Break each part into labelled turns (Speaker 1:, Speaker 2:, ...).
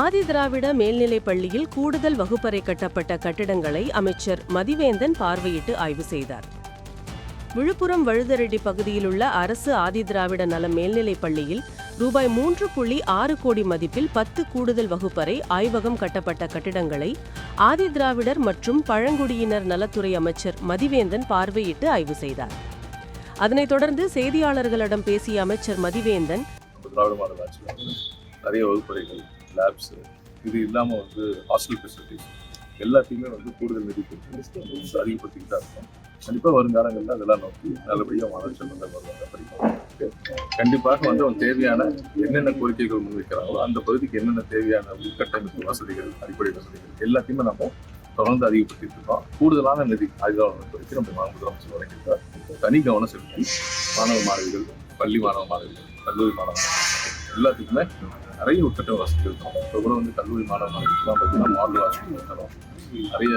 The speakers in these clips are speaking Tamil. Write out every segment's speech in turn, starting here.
Speaker 1: ஆதிதிராவிட மேல்நிலைப் பள்ளியில் கூடுதல் வகுப்பறை கட்டப்பட்ட கட்டிடங்களை அமைச்சர் மதிவேந்தன் பார்வையிட்டு ஆய்வு செய்தார். விழுப்புரம் வழுதரெட்டி பகுதியில் உள்ள அரசு ஆதிதிராவிட நல மேல்நிலைப் பள்ளியில் ரூபாய் மூன்று புள்ளி ஆறு கோடி மதிப்பில் பத்து கூடுதல் வகுப்பறை ஆய்வகம் கட்டப்பட்ட கட்டிடங்களை ஆதிதிராவிடர் மற்றும் பழங்குடியினர் நலத்துறை அமைச்சர் மதிவேந்தன் பார்வையிட்டு ஆய்வு செய்தார். அதனைத் தொடர்ந்து செய்தியாளர்களிடம் பேசிய அமைச்சர் மதிவேந்தன்
Speaker 2: நிறைய வகுப்பறைகள் லேப்ஸு இது இல்லாமல் வந்து ஹாஸ்டல் ஃபெசிலிட்டிஸ் எல்லாத்தையுமே வந்து கூடுதல் நிதி கொடுத்து அதிகப்படுத்திக்கிட்டு தான் இருக்கோம். கண்டிப்பாக வருங்காலங்களில் அதெல்லாம் நோக்கி நல்லபடியாக மாணவர் செல்வங்கள் வருவாங்க படிப்பாங்க கண்டிப்பாக வந்து அவன் தேவையான என்னென்ன கோரிக்கைகள் முன்வைக்கிறாங்களோ அந்த பகுதிக்கு என்னென்ன தேவையான உள்கட்டமைப்பு வசதிகள் அடிப்படை வசதிகள் எல்லாத்தையுமே நம்ம தொடர்ந்து அதிகப்படுத்திட்டு இருக்கோம். கூடுதலான நிதி ஆயுதம் குறித்து நம்ம மாநில முதலமைச்சர் வழங்கியிருக்கார். தனி கவனம் செலுத்தி மாணவ மாணவிகள் பள்ளி மாணவ மாணவிகள் கல்லூரி மாணவ மாணவிகள் எல்லாத்துக்குமே நிறைய உட்கட்ட வசதி இருக்கும் இப்போ கூட வந்து கல்லூரி மாணவ பார்த்தீங்கன்னா மாடல் ஹாஸ்டல் தரும் நிறைய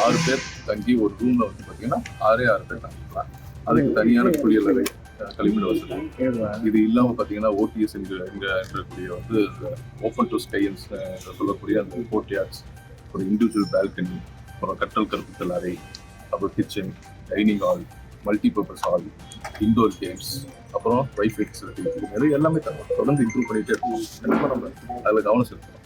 Speaker 2: ஆறு பேர் தங்கி ஒரு ரூமில் வந்து பார்த்தீங்கன்னா ஆறே ஆறு பேர் தங்கிக்கலாம் அதுக்கு தனியான குளியல் அறை கழிப்பிட வசதி. இது இல்லாமல் பார்த்தீங்கன்னா ஓடிஎஸ் என்கிற எங்க இருக்கக்கூடிய வந்து ஓப்பன் டு ஸ்கைன்ஸ் சொல்லக்கூடிய அந்த கோர்ட்யார்ட்ஸ் ஒரு இண்டிவிஜுவல் பால்கனி அப்புறம் கட்டல் கற்பித்தல் அறை அப்புறம் kitchen dining hall multipurpose hall indoor games அப்புறம் வைஃபை ஃபெசிலிட்டி இது எல்லாமே தரும் தொடர்ந்து இம்ப்ரூவ் பண்ணிட்டே இருக்கும் கண்டிப்பாக நம்ம அதில் கவனம் செலுத்தணும்.